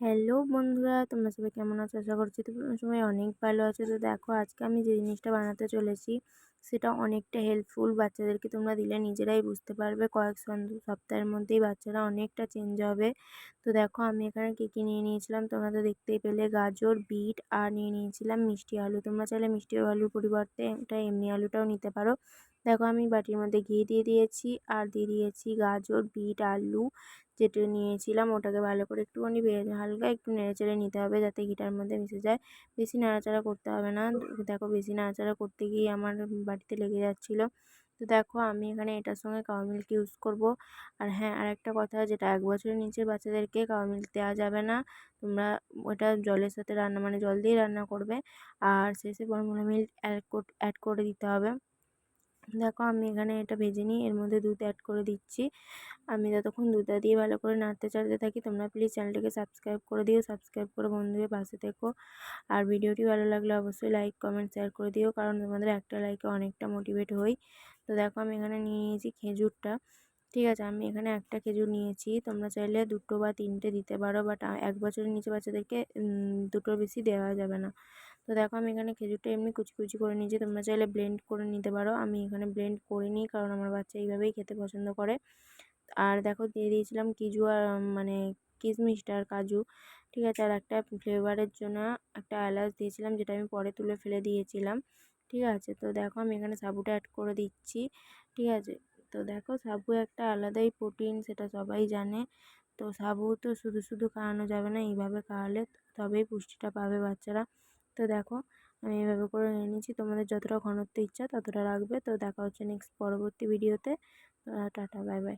Hello বন্ধুরা, তোমরা সবাই কেমন আছো? আশা করছি তোমরা সবাই অনেক ভালো আছো। তো দেখো, আজকে আমি যে জিনিসটা বানাতে চলেছি সেটা অনেকটা হেল্পফুল বাচ্চাদেরকে তোমরা দিলে নিজেরাই বুঝতে পারবে। কয়েক সপ্তাহের মধ্যেই বাচ্চারা অনেকটা চেঞ্জ হবে। তো দেখো আমি এখানে কী কী নিয়ে নিয়েছিলাম? তোমরা তো দেখতেই পেলে গাজর, বিট আর নিয়ে নিয়েছিলাম মিষ্টি আলু। তোমরা চাইলে মিষ্টি আলুর পরিবর্তে এটা এমনি আলুটাও নিতে পারো। দেখো আমি বাটির মধ্যে ঘি দিয়ে দিয়েছি আর দিয়ে দিয়েছি গাজর, বিট, আলু যেটা নিয়েছিলাম ওটাকে ভালো করে একটুখানি হালকা একটু নেড়েচেড়ে নিতে হবে যাতে ঘিটার মধ্যে মিশে যায়। বেশি নাড়াচাড়া করতে হবে না। দেখো বেশি নাড়াচাড়া করতে গিয়ে আমার বাটিতে লেগে যাচ্ছিল। তো দেখো আমি এখানে এটার সঙ্গে কাউ মিল্ক ইউজ করব। আর হ্যাঁ আর একটা কথা যেটা এক বছরের নিচের বাচ্চাদেরকে কাউ মিল্ক দেওয়া যাবে না। তোমরা ওটা জলের সাথে রান্না মানে জল দিয়ে রান্না করবে। আর শেষে ফর্মুলা মিল্ক অ্যাড অ্যাড করে দিতে হবে। দেখো আমি এখানে এটা ভেজে নিই এর মধ্যে দুধ অ্যাড করে দিচ্ছি। আমি যতক্ষণ দুধটা দিয়ে ভালো করে নাড়তে চাড়তে থাকি, তোমরা প্লিজ চ্যানেলটাকে সাবস্ক্রাইব করে দিও সাবস্ক্রাইব করে বন্ধু হয়ে পাশে থেকো। আর ভিডিওটি ভালো লাগলে অবশ্যই লাইক কমেন্ট শেয়ার করে দিও, কারণ তোমাদের একটা লাইকে অনেকটা মোটিভেট হই। তো দেখো আমি এখানে নিয়ে নিয়েছি খেজুরটা, ঠিক আছে? আমি এখানে একটা খেজুর নিয়েছি। তোমরা চাইলে দুটো বা তিনটে দিতে পারো বাট এক বছরের নিচে বাচ্চাদেরকে দুটোর বেশি দেওয়া যাবে না। তো দেখো আমি এখানে খেজুরটা এমনি কুচি কুচি করে নিয়েছি। তোমরা চাইলে ব্লেন্ড করে নিতে পারো। আমি এখানে ব্লেন্ড করে নিই কারণ আমার বাচ্চা এইভাবেই খেতে পছন্দ করে। আর দেখো দিয়ে দিয়েছিলাম কিজু আর মানে কিশমিশটা আর কাজু, ঠিক আছে? আর একটা ফ্লেভারের জন্য একটা এলাচ দিয়েছিলাম যেটা আমি পরে তুলে ফেলে দিয়েছিলাম, ঠিক আছে? তো দেখো আমি এখানে সাবুটা অ্যাড করে দিচ্ছি, ঠিক আছে? তো দেখো সাবু একটা আলাদাই প্রোটিন সেটা সবাই জানে। তো সাবু তো শুধু শুধু খাওয়ানো যাবে না, এইভাবে খাওয়ালে তবেই পুষ্টিটা পাবে বাচ্চারা। তো দেখো, আমি এভাবে করে নিয়ে নিয়েছি তোমাদের যতটা ঘনত্ব ইচ্ছা ততটা রাখবে তো দেখা হচ্ছে নেক্সট পরবর্তী ভিডিওতে টাটা বাই বাই